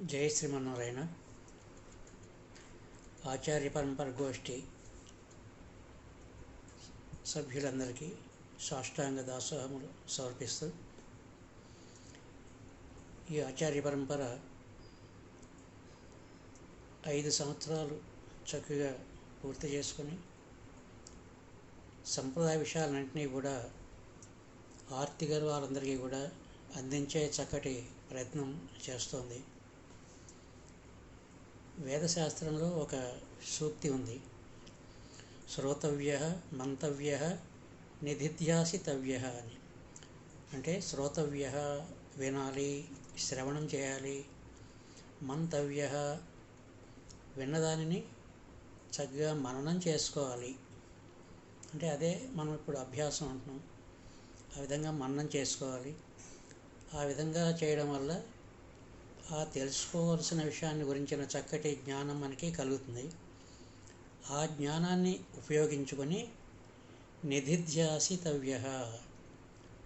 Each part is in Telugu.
జయ శ్రీమన్నారాయణ. ఆచార్య పరంపర గోష్ఠి సభ్యులందరికీ సాష్టాంగ దాసోహములు సమర్పిస్తూ ఈ ఆచార్య పరంపర ఐదు సంవత్సరాలు చక్కగా పూర్తి చేసుకొని సంప్రదాయ విషయాలన్నింటినీ కూడా ఆర్తి గారు వాళ్ళందరికీ కూడా అందించే చక్కటి ప్రయత్నం చేస్తోంది. వేదశాస్త్రంలో ఒక సూక్తి ఉంది. శ్రోతవ్య మంతవ్య నిధిధ్యాసితవ్య అని. అంటే శ్రోతవ్య వినాలి శ్రవణం చేయాలి మంతవ్య విన్నదానిని చక్కగా మననం చేసుకోవాలి. అంటే అదే మనం ఇప్పుడు అభ్యాసం అంటున్నాం. ఆ విధంగా మననం చేసుకోవాలి. ఆ విధంగా చేయడం వల్ల ఆ తెలుసుకోవలసిన విషయాన్ని గురించిన చక్కటి జ్ఞానం మనకి కలుగుతుంది. ఆ జ్ఞానాన్ని ఉపయోగించుకొని నిధిధ్యాసితవ్య.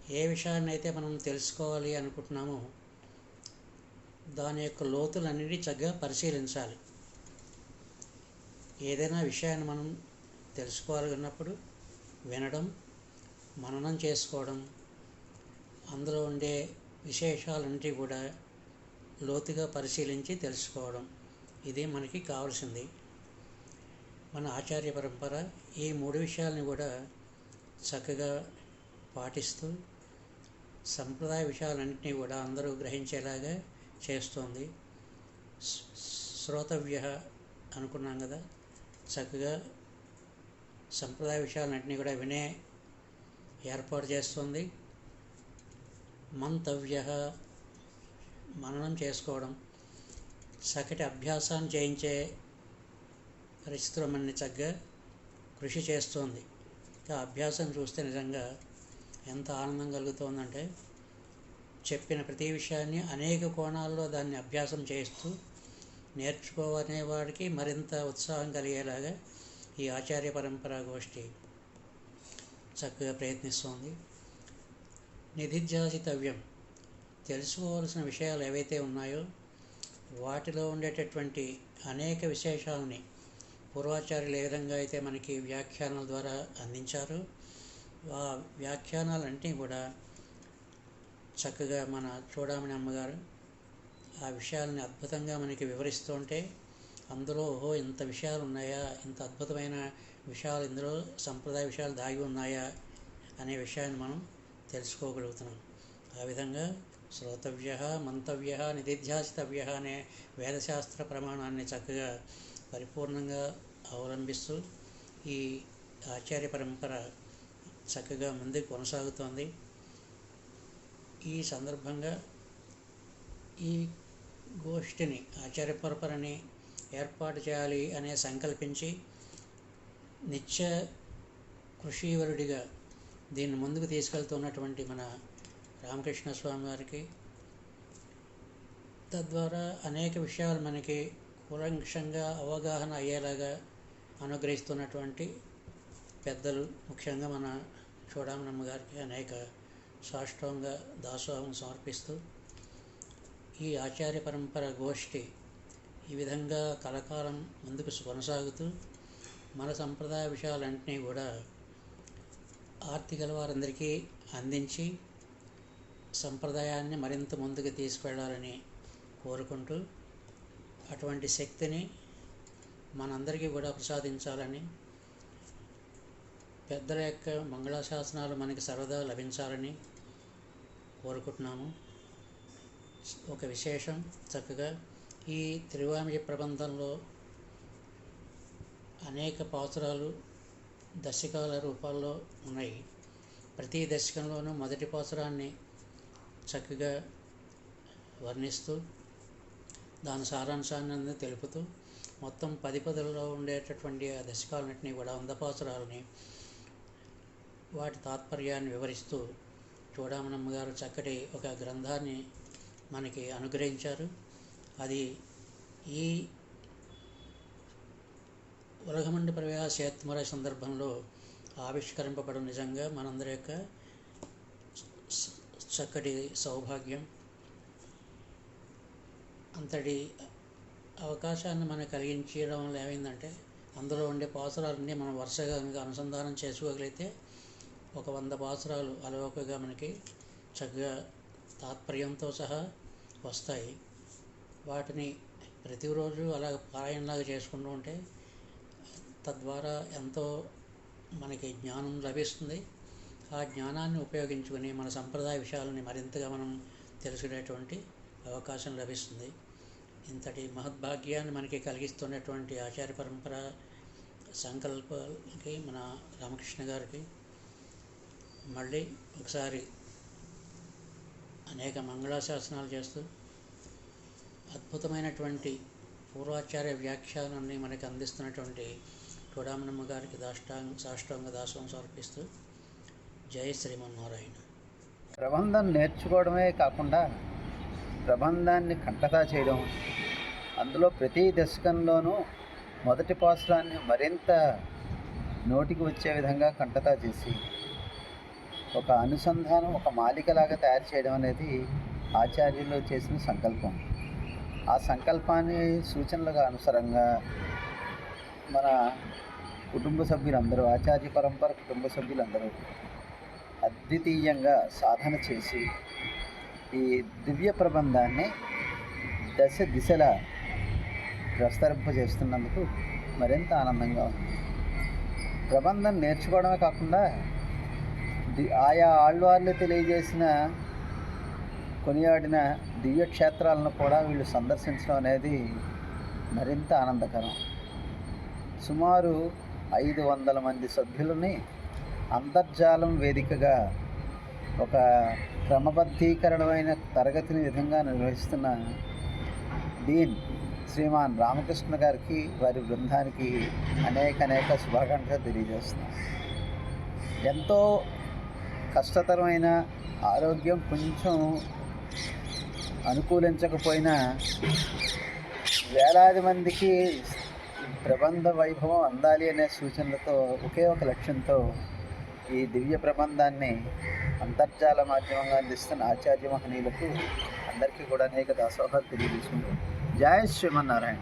ఏ విషయాన్ని అయితే మనం తెలుసుకోవాలి అనుకుంటున్నామో దాని యొక్క లోతులన్నిటి చక్కగా పరిశీలించాలి. ఏదైనా విషయాన్ని మనం తెలుసుకోవాలన్నప్పుడు వినడం మననం చేసుకోవడం అందులో ఉండే విశేషాలన్నిటి కూడా లోతుగా పరిశీలించి తెలుసుకోవడం. ఇది మనకి కావాల్సింది. మన ఆచార్య పరంపర ఈ మూడు విషయాలని కూడా చక్కగా పాటిస్తూ సంప్రదాయ విషయాలన్నింటినీ కూడా అందరూ గ్రహించేలాగా చేస్తోంది. శ్రోతవ్య అనుకున్నాం కదా చక్కగా సంప్రదాయ విషయాలన్నింటినీ కూడా వినే ఏర్పాటు చేస్తుంది. మంతవ్య మననం చేసుకోవడం సకటి అభ్యాసాన్ని చేయించే పరిస్థితులు మనని చక్కగా కృషి చేస్తోంది. ఆ అభ్యాసం చూస్తే నిజంగా ఎంత ఆనందం కలుగుతోందంటే చెప్పిన ప్రతి విషయాన్ని అనేక కోణాల్లో దాన్ని అభ్యాసం చేస్తూ నేర్చుకోవనే వాడికి మరింత ఉత్సాహం కలిగేలాగా ఈ ఆచార్య పరంపర గోష్ఠి చక్కగా ప్రయత్నిస్తోంది. నిధిధ్యాసితవ్యం. తెలుసుకోవాల్సిన విషయాలు ఏవైతే ఉన్నాయో వాటిలో ఉండేటటువంటి అనేక విశేషాలని పూర్వాచార్యులు ఏ విధంగా అయితే మనకి వ్యాఖ్యానాల ద్వారా అందించారు ఆ వ్యాఖ్యానాలన్నీ కూడా చక్కగా మన చూడమని అమ్మగారు ఆ విషయాలని అద్భుతంగా మనకి వివరిస్తూ ఉంటే అందులో ఓహో ఇంత విషయాలు ఉన్నాయా ఇంత అద్భుతమైన విషయాలు ఇందులో సంప్రదాయ విషయాలు దాగి ఉన్నాయా అనే విషయాన్ని మనం తెలుసుకోగలుగుతున్నాం. ఆ విధంగా శ్రోతవ్య మంతవ్య నిధిధ్యాసితవ్య అనే వేదశాస్త్ర ప్రమాణాన్ని చక్కగా పరిపూర్ణంగా అవలంబిస్తూ ఈ ఆచార్య పరంపర చక్కగా ముందుకు కొనసాగుతోంది. ఈ సందర్భంగా ఈ గోష్ఠిని ఆచార్య పరంపరని ఏర్పాటు చేయాలి అనే సంకల్పించి నిత్య కృషివరుడిగా దీన్ని ముందుకు తీసుకెళ్తున్నటువంటి మన రామకృష్ణ స్వామి వారికి. తద్వారా అనేక విషయాలు మనకి కూలంక్షంగా అవగాహన అయ్యేలాగా అనుగ్రహిస్తున్నటువంటి పెద్దలు ముఖ్యంగా మన చూడామనమ్మ గారికి అనేక సాష్టంగా దాసోహం సమర్పిస్తూ ఈ ఆచార్య పరంపర గోష్ఠి ఈ విధంగా కలకాలం ముందుకు కొనసాగుతూ మన సంప్రదాయ విషయాలన్నింటినీ కూడా ఆర్తికల వారందరికీ అందించి సంప్రదాయాన్ని మరింత ముందుకు తీసుకెళ్ళాలని కోరుకుంటూ అటువంటి శక్తిని మనందరికీ కూడా ప్రసాదించాలని పెద్దల యొక్క మంగళాశాసనాలు మనకి సరదా లభించాలని కోరుకుంటున్నాము. ఒక విశేషం చక్కగా ఈ త్రివామి ప్రబంధంలో అనేక పాత్రలు దశకాల రూపాల్లో ఉన్నాయి. ప్రతి దశకంలోనూ మొదటి పాత్రాన్ని చక్కగా వర్ణిస్తూ దాని సారాంశాన్ని తెలుపుతూ మొత్తం పది పదులలో ఉండేటటువంటి ఆ దశకాలన్నింటినీ కూడా అందపాసురాలని వాటి తాత్పర్యాన్ని వివరిస్తూ చూడమనమ్మ గారు చక్కటి ఒక గ్రంథాన్ని మనకి అనుగ్రహించారు. అది ఈ ఉలగమండి ప్రవేశేత్మర సందర్భంలో ఆవిష్కరింపబడం నిజంగా మనందరి యొక్క చక్కటి సౌభాగ్యం. అంతటి అవకాశాన్ని మనకు కలిగించడం వల్ల ఏమైందంటే అందులో ఉండే పాసురాలన్నీ మనం వరుసగా అనుసంధానం చేసుకోగలిగితే ఒక వంద పాసురాలు అలవకగా మనకి చక్కగా తాత్పర్యంతో సహా వస్తాయి. వాటిని ప్రతిరోజు అలా పారాయణలాగా చేసుకుంటూ ఉంటే తద్వారా ఎంతో మనకి జ్ఞానం లభిస్తుంది. ఆ జ్ఞానాన్ని ఉపయోగించుకుని మన సంప్రదాయ విషయాలని మరింతగా మనం తెలుసుకునేటువంటి అవకాశం లభిస్తుంది. ఇంతటి మహద్భాగ్యాన్ని మనకి కలిగిస్తున్నటువంటి ఆచార్య పరంపర సంకల్పాలకి మన రామకృష్ణ గారికి మళ్ళీ ఒకసారి అనేక మంగళాశాసనాలు చేస్తూ అద్భుతమైనటువంటి పూర్వాచార్య వ్యాఖ్యానాన్ని మనకి అందిస్తున్నటువంటి కూడామనమ్మ గారికి దాష్టాంగ సాష్టాంగ దాసం సమర్పిస్తూ జై శ్రీమన్నారాయణ. ప్రబంధం నేర్చుకోవడమే కాకుండా ప్రబంధాన్ని కంటతా చేయడం అందులో ప్రతి దశకంలోనూ మొదటి పాసురాన్ని మరింత నోటికి వచ్చే విధంగా కంటతా చేసి ఒక అనుసంధానం ఒక మాలికలాగా తయారు చేయడం అనేది ఆచార్యులు చేసిన సంకల్పం. ఆ సంకల్పాన్ని సూచనలుగా అనుసరంగా మన కుటుంబ సభ్యులందరూ ఆచార్య పరంపర కుటుంబ సభ్యులందరూ అద్వితీయంగా సాధన చేసి ఈ దివ్య ప్రబంధాన్ని దశ దిశల ప్రస్తరింపజేస్తున్నందుకు మరింత ఆనందంగా ఉంది. ప్రబంధం నేర్చుకోవడమే కాకుండా ది- ఆయా ఆళ్వార్లు తెలియజేసిన కొనియాడిన దివ్యక్షేత్రాలను కూడా వీళ్ళు సందర్శించడం అనేది మరింత ఆనందకరం. సుమారు ఐదు వందల మంది సభ్యులని అంతర్జాలం వేదికగా ఒక క్రమబద్ధీకరణమైన తరగతిని విధంగా నిర్వహిస్తున్న డీన్ శ్రీమాన్ రామకృష్ణ గారికి వారి బృందానికి అనేక అనేక శుభాకాంక్షలు తెలియజేస్తున్నాను. ఎంతో కష్టతరమైన ఆరోగ్యం కొంచెం అనుకూలించకపోయినా వేలాది మందికి ప్రబంధ వైభవం అందాలి అనే సూచనలతో ఒకే ఒక లక్ష్యంతో ఈ దివ్య ప్రబంధాన్ని అంతర్జాల మాధ్యమంగా అందిస్తున్న ఆచార్య మహనీయులకు అందరికీ కూడా అనేక దాసోహాలు తెలియజేసుకుంటూ జయ శ్రీమన్నారాయణ.